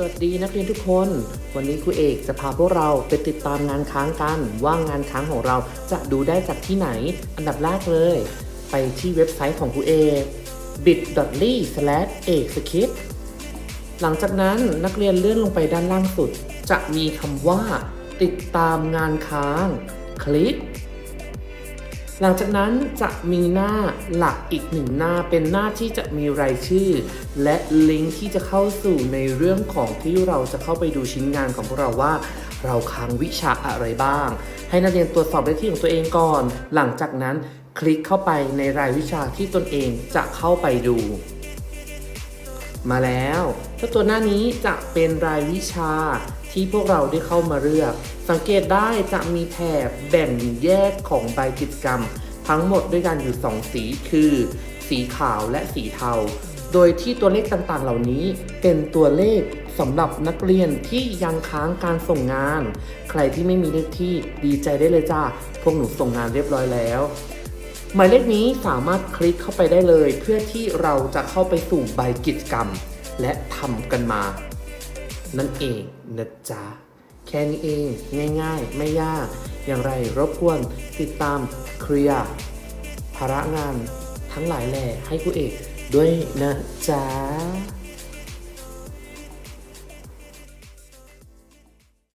สวัสดีนักเรียนทุกคน วันนี้ครูเอกจะพาพวกเราไปติดตามงานค้างกัน ว่างานค้างของเราจะดูได้จากที่ไหน อันดับแรกเลย ไปที่เว็บไซต์ของครูเอก bit.ly เอกสคริปหลังจากนั้นนักเรียนเลื่อนลงไปด้านล่างสุด จะมีคำว่า ติดตามงานค้าง คลิก หลังจากนั้นจะมีหน้าหลักอีกหนึ่งหน้าเป็นหน้าที่จะมีรายชื่อ และลิงก์ที่จะเข้าสู่ในเรื่องของที่เราจะเข้าไปดูชิ้นงานของพวกเราว่า เราค้างวิชาอะไรบ้าง ให้นักเรียนตรวจสอบได้ที่ของตัวเองก่อน หลังจากนั้นคลิกเข้าไปในรายวิชาที่ตนเองจะเข้าไปดู มาแล้วเจ้าตัวหน้านี้จะเป็นรายวิชาที่พวกเราได้เข้ามาเลือก สังเกตได้จะมีแถบแบ่งแยกของใบกิจกรรม ทั้งหมดด้วยกันอยู่ 2 สีคือ สีขาวและสีเทา โดยที่ตัวเลขต่างๆ เหล่านี้เป็นตัวเลขสำหรับนักเรียนที่ยังค้างการส่งงาน ใครที่ไม่มีเลขที่ดีใจได้เลยจ้าพวกหนูส่งงานเรียบร้อยแล้ว หมายเลขนี้สามารถคลิกเข้าไปได้เลย เพื่อที่เราจะเข้าไปสู่ใบกิจกรรม และทำกันมา นั่นเองนะจ๊ะแค่นี้เองง่ายๆ ไม่ยาก อย่างไรรบกวนติดตามเคลียร์ภาระงานทั้งหลายแหล่ให้กูเอกด้วยนะจ๊ะ